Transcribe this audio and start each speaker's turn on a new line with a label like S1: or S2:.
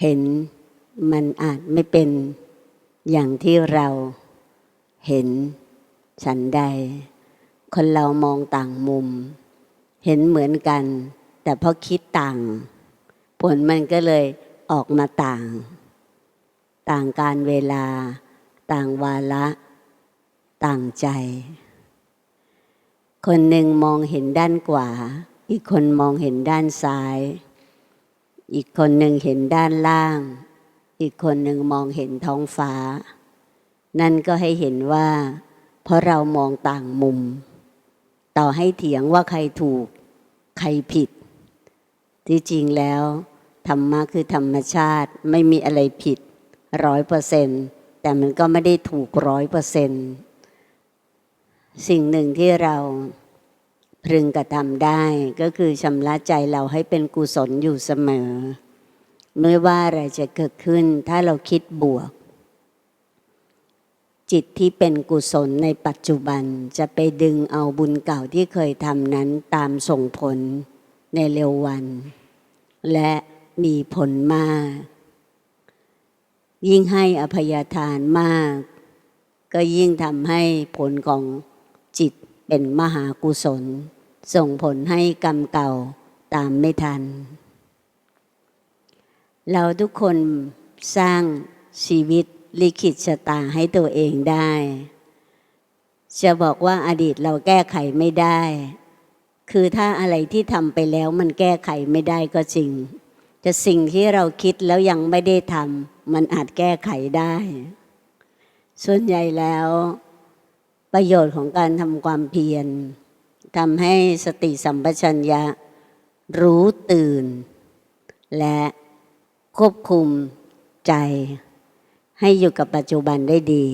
S1: เห็นมันอาจไม่เป็นอย่างที่เราเห็นฉันใด คนเรามองต่างมุม เห็นเหมือนกัน แต่พอคิดต่าง ผลมันก็เลยออกมาต่าง ต่างการเวลา ต่างวาระ ต่างใจ คนหนึ่งมองเห็นด้านขวา อีกคนมองเห็นด้านซ้าย อีกคนหนึ่งเห็นด้านล่าง อีกคนหนึ่งมองเห็นท้องฟ้า นั่นก็ให้เห็นว่า เพราะเรามองต่างมุม ต่อให้เถียงว่าใครถูก ใครผิด ที่จริงแล้วธรรมะคือธรรมชาติไม่มีอะไรผิดร้อยเปอร์เซนแต่มันก็ไม่ได้ถูกร้อยเปอร์เซนสิ่งหนึ่งที่เรา พึงกระทำได้ ก็คือชำระใจเราให้เป็นกุศลอยู่เสมอ ไม่ว่าอะไรจะเกิดขึ้น ถ้าเราคิดบวก จิตที่เป็นกุศลในปัจจุบันจะไปดึงเอาบุญเก่าที่เคยทำนั้นตามส่งผลในเร็ววัน และมีผลมาก ยิ่งให้อภัยทานมาก ก็ยิ่งทำให้ผลของจิต เป็นมหากุศล ส่งผลให้กรรมเก่าตามไม่ทัน เราทุกคนสร้างชีวิตลิขิตชะตาให้ตัวเองได้ จะบอกว่าอดีตเราแก้ไขไม่ได้ คือถ้าอะไรที่ทำไปแล้วมันแก้ไขไม่ได้ก็จริง จะสิ่งที่เราคิดแล้วยังไม่ได้ทำมันอาจแก้ไขได้ ส่วนใหญ่แล้ว ประโยชน์ของการทำความเพียรทำให้สติสัมปชัญญะ รู้ตื่น และควบคุมใจ ให้อยู่กับปัจจุบันได้ดี